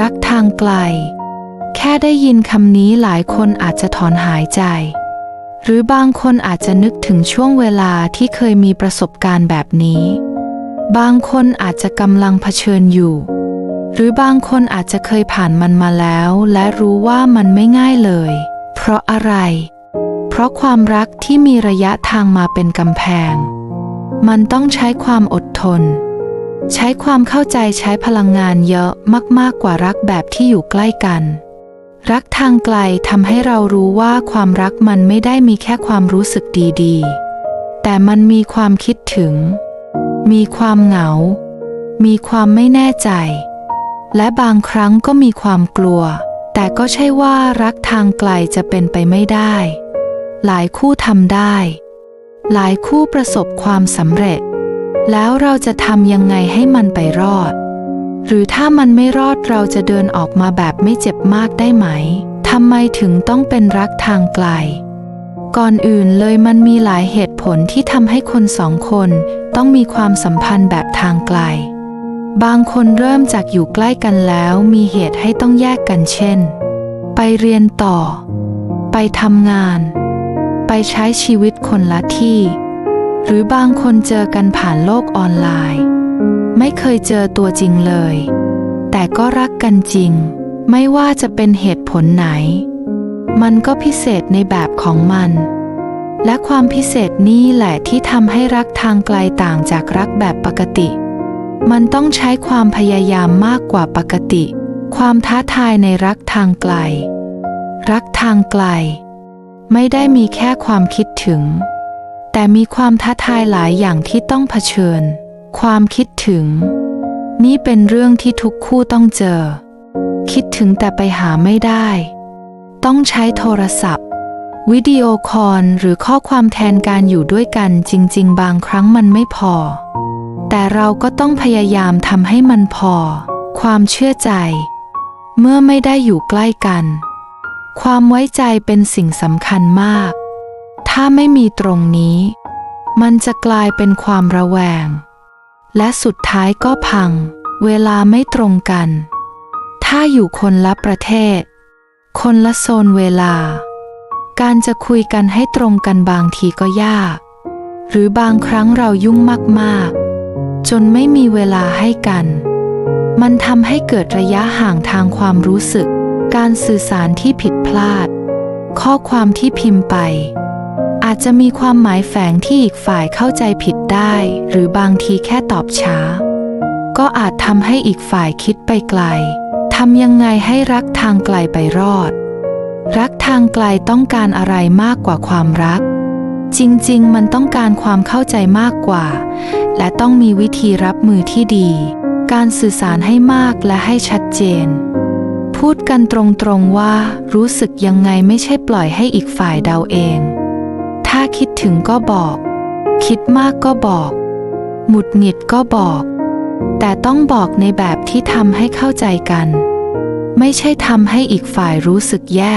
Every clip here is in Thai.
รักทางไกล แค่ได้ยินคำนี้หลายคนอาจจะถอนหายใจ หรือบางคนอาจจะนึกถึงช่วงเวลาที่เคยมีประสบการณ์แบบนี้ บางคนอาจจะกำลังเผชิญอยู่ หรือบางคนอาจจะเคยผ่านมันมาแล้ว และรู้ว่ามันไม่ง่ายเลย เพราะอะไร เพราะความรักที่มีระยะทางมาเป็นกำแพง มันต้องใช้ความอดทน ใช้ความเข้าใจใช้พลังงานเยอะมากๆกว่ารักแบบที่อยู่ใกล้กัน รักทางไกลทำให้เรารู้ว่าความรักมันไม่ได้มีแค่ความรู้สึกดีๆ แต่มันมีความคิดถึง มีความเหงา มีความไม่แน่ใจ และบางครั้งก็มีความกลัว แต่ก็ใช่ว่ารักทางไกลจะเป็นไปไม่ได้ หลายคู่ทำได้ หลายคู่ประสบความสำเร็จ แล้วเราจะทำยังไงให้มันไปรอด หรือถ้ามันไม่รอดเราจะเดินออกมาแบบไม่เจ็บมากได้ไหมทำไมถึงต้องเป็นรักทางไกล ก่อนอื่นเลยมันมีหลายเหตุผลที่ทำให้คนสองคนต้องมีความสัมพันธ์แบบทางไกล บางคนเริ่มจากอยู่ใกล้กันแล้วมีเหตุให้ต้องแยกกันเช่น ไปเรียนต่อ ไปทำงาน ไปใช้ชีวิตคนละที่ หรือบางคนเจอกันผ่านโลกออนไลน์ ไม่เคยเจอตัวจริงเลย แต่ก็รักกันจริง ไม่ว่าจะเป็นเหตุผลไหน มันก็พิเศษในแบบของมัน และความพิเศษนี่แหละที่ทำให้รักทางไกลต่างจากรักแบบปกติ มันต้องใช้ความพยายามมากกว่าปกติ ความท้าทายในรักทางไกล รักทางไกล ไม่ได้มีแค่ความคิดถึง แต่มีความท้าทายหลายอย่างที่ต้องเผชิญ ความคิดถึง นี่เป็นเรื่องที่ทุกคู่ต้องเจอ คิดถึงแต่ไปหาไม่ได้ ต้องใช้โทรศัพท์ วิดีโอคอลหรือข้อความแทนการอยู่ด้วยกันจริง ๆ บางครั้งมันไม่พอ แต่เราก็ต้องพยายามทำให้มันพอ ความเชื่อใจ เมื่อไม่ได้อยู่ใกล้กัน ความไว้ใจเป็นสิ่งสำคัญมาก ถ้าไม่มีตรงนี้ มันจะกลายเป็นความระแวง และสุดท้ายก็พัง เวลาไม่ตรงกัน ถ้าอยู่คนละประเทศ คนละโซนเวลา การจะคุยกันให้ตรงกันบางทีก็ยาก หรือบางครั้งเรายุ่งมากๆ จนไม่มีเวลาให้กัน มันทำให้เกิดระยะห่างทางความรู้สึก การสื่อสารที่ผิดพลาด ข้อความที่พิมพ์ไป อาจจะมีความหมายแฝงที่อีกฝ่ายเข้าใจผิดได้ หรือบางทีแค่ตอบช้า ก็อาจทำให้อีกฝ่ายคิดไปไกลทำยังไงให้รักทางไกลไปรอด รักทางไกลต้องการอะไรมากกว่าความรัก จริงๆ มันต้องการความเข้าใจมากกว่า และต้องมีวิธีรับมือที่ดี การสื่อสารให้มากและให้ชัดเจน พูดกันตรงๆว่ารู้สึกยังไงไม่ใช่ปล่อยให้อีกฝ่ายเดาเองาคิดถึงก็บอก คิดมากก็บอก หมุดหงิดก็บอก แต่ต้องบอกในแบบที่ทำให้เข้าใจกัน ไม่ใช่ทำให้อีกฝ่ายรู้สึกแย่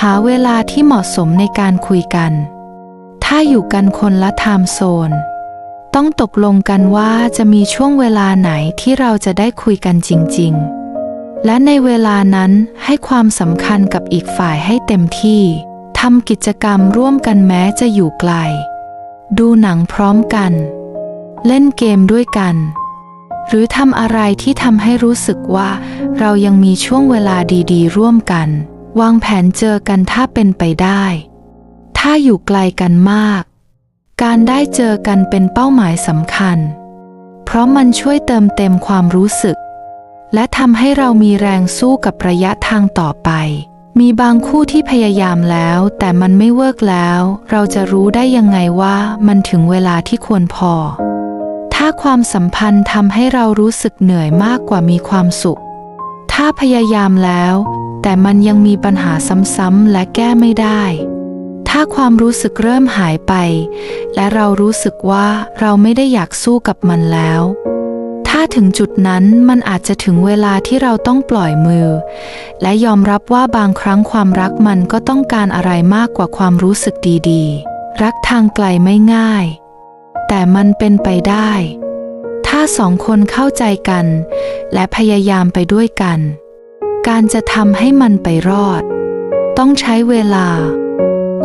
หาเวลาที่เหมาะสมในการคุยกัน ถ้าอยู่กันคนละไทม์โซน ต้องตกลงกันว่าจะมีช่วงเวลาไหนที่เราจะได้คุยกันจริง ๆ และในเวลานั้นให้ความสำคัญกับอีกฝ่ายให้เต็มที่ำกิจกรรมร่วมกันแม้จะอยู่ไกล ดูหนังพร้อมกัน เล่นเกมด้วยกัน หรือทำอะไรที่ทำให้รู้สึกว่า เรายังมีช่วงเวลาดีๆ ร่วมกัน วางแผนเจอกันถ้าเป็นไปได้ ถ้าอยู่ไกลกันมาก การได้เจอกันเป็นเป้าหมายสำคัญ เพราะมันช่วยเติมเต็มความรู้สึก และทำให้เรามีแรงสู้กับระยะทางต่อไป มีบางคู่ที่พยายามแล้ว แต่มันไม่เวิร์กแล้ว เราจะรู้ได้ยังไงว่ามันถึงเวลาที่ควรพอ ถ้าความสัมพันธ์ทำให้เรารู้สึกเหนื่อยมากกว่ามีความสุข ถ้าพยายามแล้ว แต่มันยังมีปัญหาซ้ำๆและแก้ไม่ได้ ถ้าความรู้สึกเริ่มหายไป และเรารู้สึกว่าเราไม่ได้อยากสู้กับมันแล้ว ถ้าถึงจุดนั้นมันอาจจะถึงเวลาที่เราต้องปล่อยมือ และยอมรับว่าบางครั้งความรักมันก็ต้องการอะไรมากกว่าความรู้สึกดีๆ รักทางไกลไม่ง่าย แต่มันเป็นไปได้ ถ้าสองคนเข้าใจกัน และพยายามไปด้วยกัน การจะทำให้มันไปรอด ต้องใช้เวลา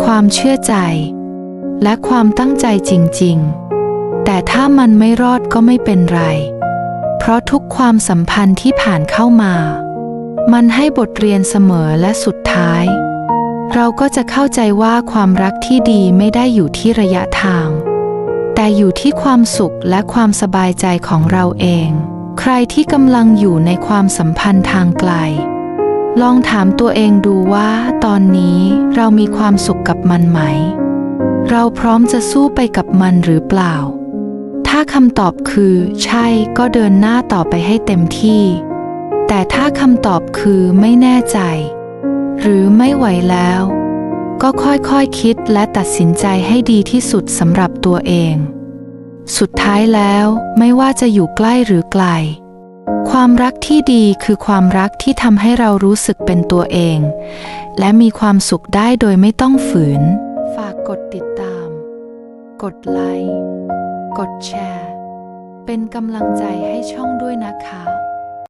ความเชื่อใจ และความตั้งใจจริง ๆแต่ถ้ามันไม่รอดก็ไม่เป็นไร เพราะทุกความสัมพันธ์ที่ผ่านเข้ามา มันให้บทเรียนเสมอและสุดท้าย เราก็จะเข้าใจว่าความรักที่ดีไม่ได้อยู่ที่ระยะทาง แต่อยู่ที่ความสุขและความสบายใจของเราเอง ใครที่กำลังอยู่ในความสัมพันธ์ทางไกล ลองถามตัวเองดูว่าตอนนี้เรามีความสุขกับมันไหม เราพร้อมจะสู้ไปกับมันหรือเปล่า ถ้าคำตอบคือใช่ก็เดินหน้าต่อไปให้เต็มที่ แต่ถ้าคำตอบคือไม่แน่ใจ หรือไม่ไหวแล้ว ก็ค่อยๆคคิดและตัดสินใจให้ดีที่สุดสำหรับตัวเอง สุดท้ายแล้วไม่ว่าจะอยู่ใกล้หรือไกล ความรักที่ดีคือความรักที่ทำให้เรารู้สึกเป็นตัวเอง และมีความสุขได้โดยไม่ต้องฝืน ฝากกดติดตาม กดไลค์ กดแชร์ เป็นกำลังใจให้ช่องด้วยนะคะ